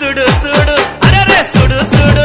సుడు సుడు. అరే సుడు సుడు.